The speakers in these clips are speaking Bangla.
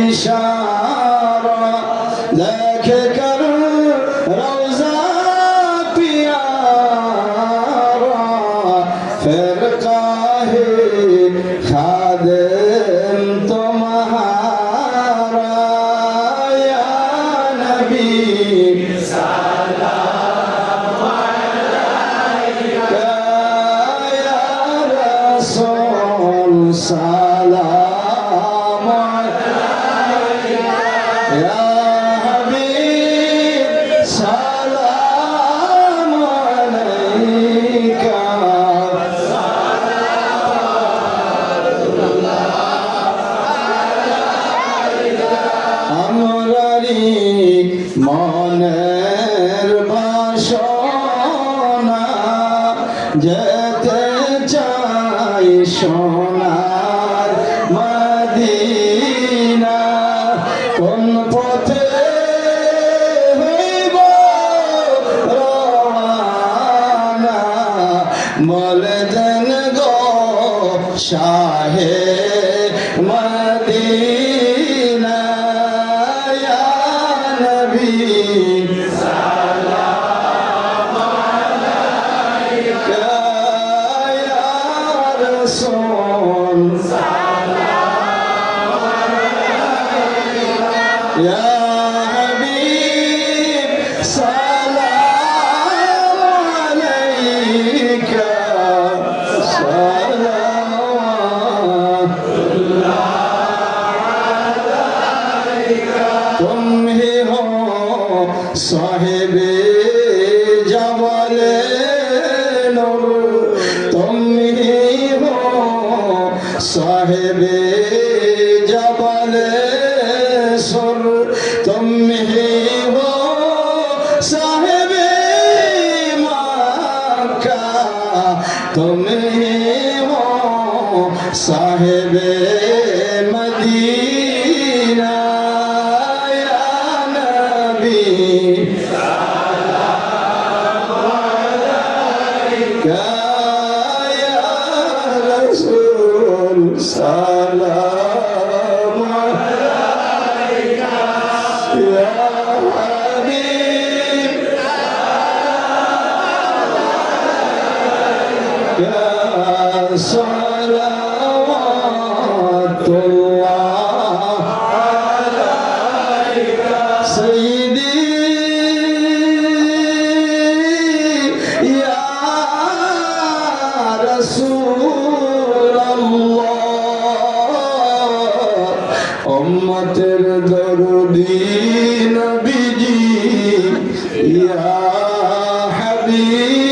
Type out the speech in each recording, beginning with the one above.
ইশারা দেখে কর রওজা খাদেম মনের বাসনা যেতে চাই সোনার شاہ مدینہ یا نبی سلام علیکہ یا رسول سلام علیکہ یا সাহেবে জামালে নূর, তুমি হো সাহেবে জামালে সুর, তুমি হো সাহেবে মাকা, তুমি হো সাহেবে صلوات الله عليك سيدي يا رسول الله أمتر دردي نبيجي يا حبيب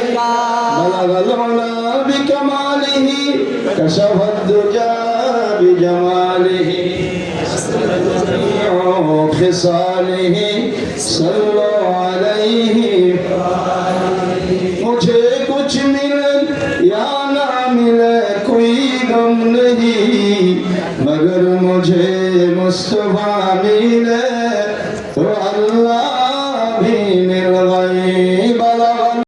بلغ العلا بكماله كشف الدجى بجماله خصاله صلوا عليه مجھے کچھ ملے یا نہ ملے کوئی غم نہیں مگر مجھے مصطفیٰ ملے تو اللہ